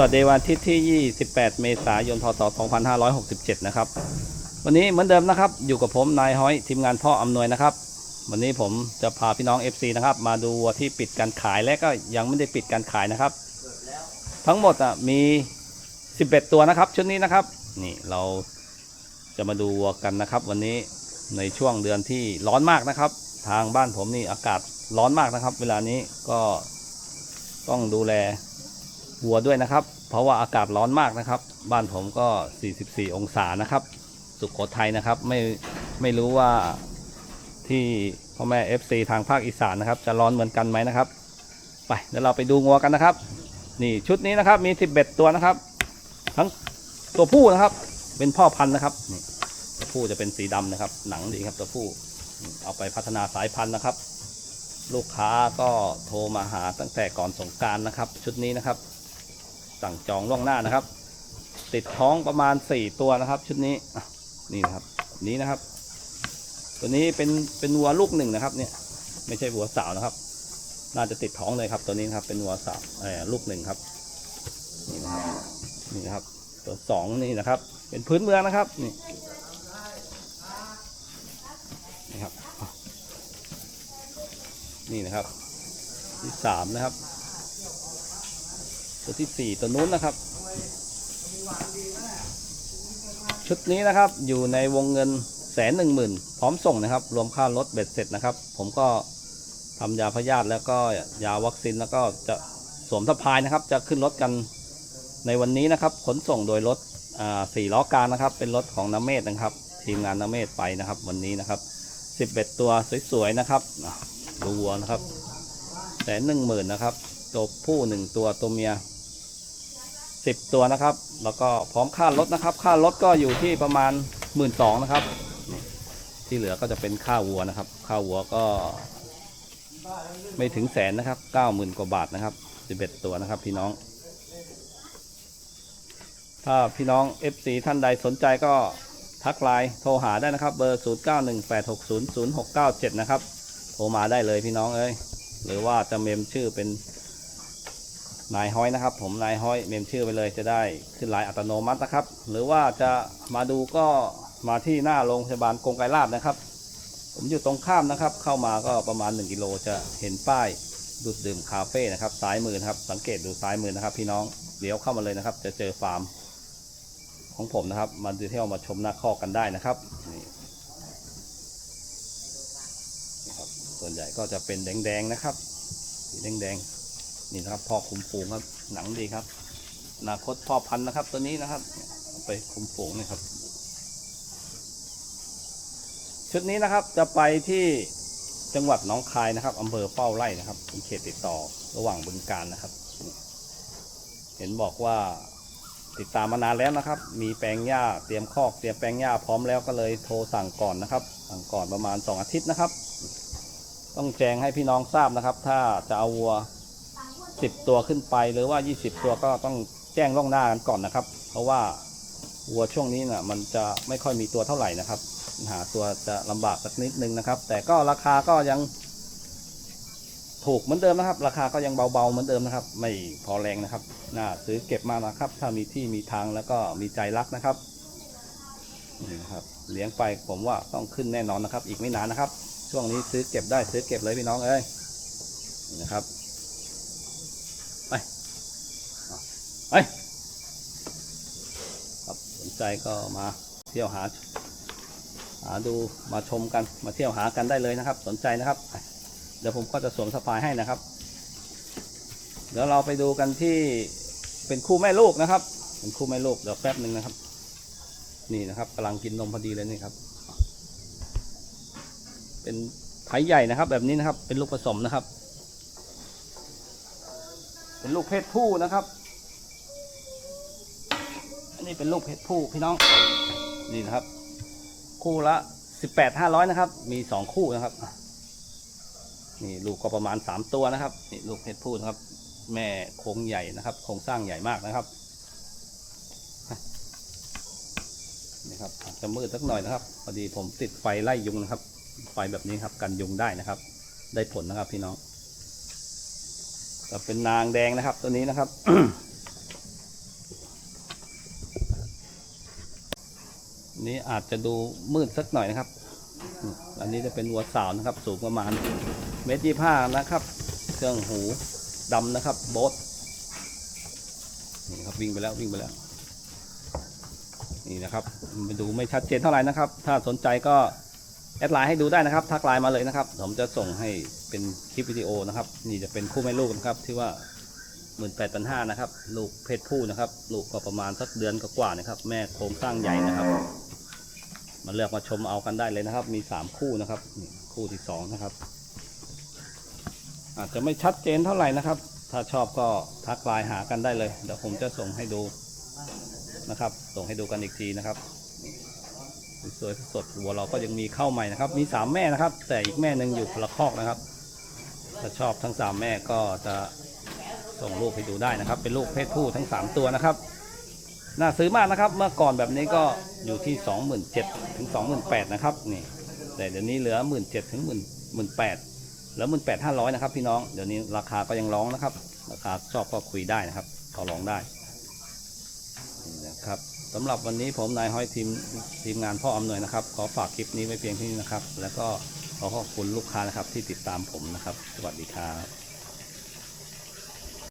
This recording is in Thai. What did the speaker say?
วัสดีวันอาทิตย์ที่ 28 เมษายน พศ 2567 นะครับ วันนี้เหมือนเดิมนะครับ อยู่กับผมนายห้อยทีมงานพ่ออำนวยนะครับ วันนี้ผมจะพาพี่น้อง FC นะครับ มาดูวัวที่ปิดการขายและก็ยังไม่ได้ปิดการขายนะครับ ทั้งหมดอะมี 11 ตัวนะครับ ชุดนี้นะครับ นี่เราจะมาดูวัวกันนะครับ วันนี้ในช่วงเดือนที่ร้อนมากนะครับ ทางบ้านผมนี่อากาศร้อนมากนะครับ เวลานี้ก็ต้องดูแล วัวด้วยนะครับ เพราะว่าอากาศร้อนมากนะครับ บ้านผมก็ 44 องศานะครับ สุขโขทัยนะครับ ไม่ไม่รู้ว่าที่พ่อแม่ FC ทางภาคอีสานนะครับ จะร้อนเหมือนกันไหมนะครับ ไปเดี๋ยวเราไปดูงัวกันนะครับ นี่ชุดนี้นะครับมี 11 ตัวนะครับ ทั้งตัวผู้นะครับ เป็นพ่อพันธุ์นะครับนี่ตัวผู้จะเป็นสีดำนะครับ หนังดีครับตัวผู้เอาไปพัฒนาสายพันธุ์นะครับ ลูกค้าก็โทรมาหาตั้งแต่ก่อนสงกรารนะครับ ชุดนี้นะครับ สั่งจองล่วงหน้านะครับ ติดท้องประมาณ 4 ตัวนะครับ ชุดนี้นี่นะครับนี้นะครับ ตัวนี้เป็นเป็นวัวลูกหนึ่งนะครับ เนี่ย ไม่ใช่วัวสาวนะครับ น่าจะติดท้องเลยครับ ตัวนี้นะครับ เป็นวัวสาวเออลูกหนึ่งครับนี่นะครับนี่นะครับ ตัวสองนี่นะครับ เป็นพื้นเมืองนะครับนี่นี่ครับ นี่นะครับ ที่สามนะครับ ตัวที่สี่ตัวนู้นนะครับ ชุดนี้นะครับอยู่ในวงเงินแสนหนึ่งหมื่นพร้อมส่งนะครับ รวมค่ารถเบ็ดเสร็จนะครับ ผมก็ทำยาพยาธิแล้วก็ยาวัคซีนแล้วก็จะสวมสะพายนะครับ จะขึ้นรถกันในวันนี้นะครับ ขนส่งโดยรถสี่ล้อกลางนะครับ เป็นรถของน้ำเมธนะครับ ทีมงานน้ำเมธไปนะครับ วันนี้นะครับสิบเอ็ดตัวสวยๆนะครับดูวัวนะครับแสนหนึ่งหมื่นนะครับ ตัวผู้หนึ่งตัวตัวเมีย สิบตัวนะครับ แล้วก็พร้อมค่ารถนะครับ ค่ารถก็อยู่ที่ประมาณหมื่นสองนะครับ ที่เหลือก็จะเป็นค่าวัวนะครับ ค่าวัวก็ไม่ถึงแสนนะครับเก้าหมื่นกว่าบาทนะครับสิบเอ็ดตัวนะครับพี่น้อง ถ้าพี่น้อง FC ท่านใดสนใจก็ทักไลน์โทรหาได้นะครับ เบอร์ 0 9 1 8 6 0 0 6 9 7 นะครับ โทรมาได้เลยพี่น้องเอ้ย หรือว่าจะเมมชื่อเป็น นายห้อยนะครับ ผมนายห้อยเมมชื่อไปเลยจะได้ขึ้นไลน์อัตโนมัตินะครับ หรือว่าจะมาดูก็มาที่หน้าโรงพยาบาลกงไกรลาดนะครับ ผมอยู่ตรงข้ามนะครับ เข้ามาก็ประมาณ 1กิโลจะเห็นป้ายดูดดื่มคาเฟ่นะครับซ้ายมือนะครับ สังเกตดูซ้ายมือนะครับ พี่น้องเดี๋ยวเข้ามาเลยนะครับ จะเจอฟาร์ม ของผมนะครับ มาดูเที่ยวมาชมหน้าคอกกันได้นะครับนี่ครับส่วนใหญ่ก็จะเป็นแดงๆนะครับสีแดงๆ นี่นะครับพ่อคุมฝูงครับหนังดีครับอนาคตพ่อพันธุ์นะครับ ตัวนี้นะครับไปคุมฝูงนะครับ ชุดนี้นะครับจะไปที่จังหวัดหนองคายนะครับอำเภอเป้าไร่นะครับเป็นเขตติดต่อระหว่างบึงการนะครับ เห็นบอกว่าติดตามมานานแล้วนะครับ มีแปลงหญ้าเตรียมคอกเตรียมแปลงหญ้าพร้อมแล้วก็เลยโทรสั่งก่อนนะครับ สั่งก่อนประมาณ 2 อาทิตย์นะครับ ต้องแจ้งให้พี่น้องทราบนะครับ ถ้าจะเอาวัว 10 ตัวขึ้นไปหรือว่า 20 ตัวก็ต้องแจ้งล่วงหน้ากันก่อนนะครับ เพราะว่าวัวช่วงนี้น่ะมันจะไม่ค่อยมีตัวเท่าไหร่นะครับหาตัวจะลำบากสักนิดนึงนะครับ แต่ก็ราคาก็ยังถูกเหมือนเดิมนะครับ ราคาก็ยังเบาๆเหมือนเดิมนะครับ ไม่พอแรงนะครับน่าซื้อเก็บมานะครับ ถ้ามีที่มีทางแล้วก็มีใจรักนะครับนี่ครับ เลี้ยงไปผมว่าต้องขึ้นแน่นอนนะครับ อีกไม่นานนะครับ ช่วงนี้ซื้อเก็บได้ซื้อเก็บเลยพี่น้องเอ้ยนะครับ ไปเอาไปครับสนใจก็มาเที่ยวหาหาดูมาชมกันมาเที่ยวหากันได้เลยนะครับ สนใจนะครับ เดี๋ยวผมก็จะสวมสปายให้นะครับ เดี๋ยวเราไปดูกันที่เป็นคู่แม่ลูกนะครับ เป็นคู่แม่ลูกเดี๋ยวแป๊บหนึ่งนะครับ นี่นะครับกำลังกินนมพอดีเลยนี่ครับ เป็นไถใหญ่นะครับ แบบนี้นะครับ เป็นลูกผสมนะครับ เป็นลูกเพศผู้นะครับ อันนี้เป็นลูกเพศผู้พี่น้อง นี่นะครับ คู่ละสิบแปดห้าร้อยนะครับ มีสองคู่นะครับ นี่ลูกก็ประมาณสามตัวนะครับ นี่ลูกเพชรพูดนะครับ แม่โครงใหญ่นะครับ โครงสร้างใหญ่มากนะครับ นี่ครับจจะมืดสักหน่อยนะครับ พอดีผมติดไฟไล่ยุงนะครับ ไฟแบบนี้ครับกันยุงได้นะครับ ได้ผลนะครับพี่น้อง จะเป็นนางแดงนะครับตัวนี้นะครับ นี้อาจจะดูมืดสักหน่อยนะครับ อันนี้จะเป็นวัวสาวนะครับ สูงประมาณเมตรยี่ห้านะครับ เครื่องหูดำนะครับโบสนี่ครับวิ่งไปแล้ววิ่งไปแล้ว นี่นะครับ ไปดูไม่ชัดเจนเท่าไหร่นะครับ ถ้าสนใจก็ แอดไลน์ให้ดูได้นะครับ ทักไลน์มาเลยนะครับ ผมจะส่งให้เป็นคลิปวิดีโอนะครับ นี่จะเป็นคู่แม่ลูกนะครับที่ว่าหมื่นแปดพันห้านะครับ ลูกเพศผู้นะครับ ลูกก็ประมาณสักเดือนกว่าๆนะครับ แม่โครงสร้างใหญ่นะครับ มาเลือกมาชมเอากันได้เลยนะครับ มีสามคู่นะครับคู่ที่สองนะครับ อาจจะไม่ชัดเจนเท่าไหร่นะครับ ถ้าชอบก็ทักไลน์หากันได้เลย เดี๋ยวผมจะส่งให้ดูนะครับ ส่งให้ดูกันอีกทีนะครับ สวยสดวัวเราก็ยังมีเข้าใหม่นะครับ มีสามแม่นะครับ แต่อีกแม่หนึ่งอยู่คนละคอกนะครับ ถ้าชอบทั้งสามแม่ก็จะส่งลูกให้ดูได้นะครับ เป็นลูกเพศผู้ทั้งสามตัวนะครับ น่าซื้อมากนะครับ เมื่อก่อนแบบนี้ก็อยู่ที่27,000ถึง28,000นะครับนี่ แต่เดี๋ยวนี้เหลือ17,000ถึง18,000เหลือ18,500นะครับพี่น้อง เดี๋ยวนี้ราคาก็ยังร้องนะครับ ราคาชอบก็คุยได้นะครับต่อรองได้ ครับสำหรับวันนี้ผมนายห้อยทีมทีมงานพ่ออำนวยนะครับ ขอฝากคลิปนี้ไว้เพียงที่นี้นะครับ แล้วก็ขอขอบคุณลูกค้านะครับที่ติดตามผมนะครับ สวัสดีครับ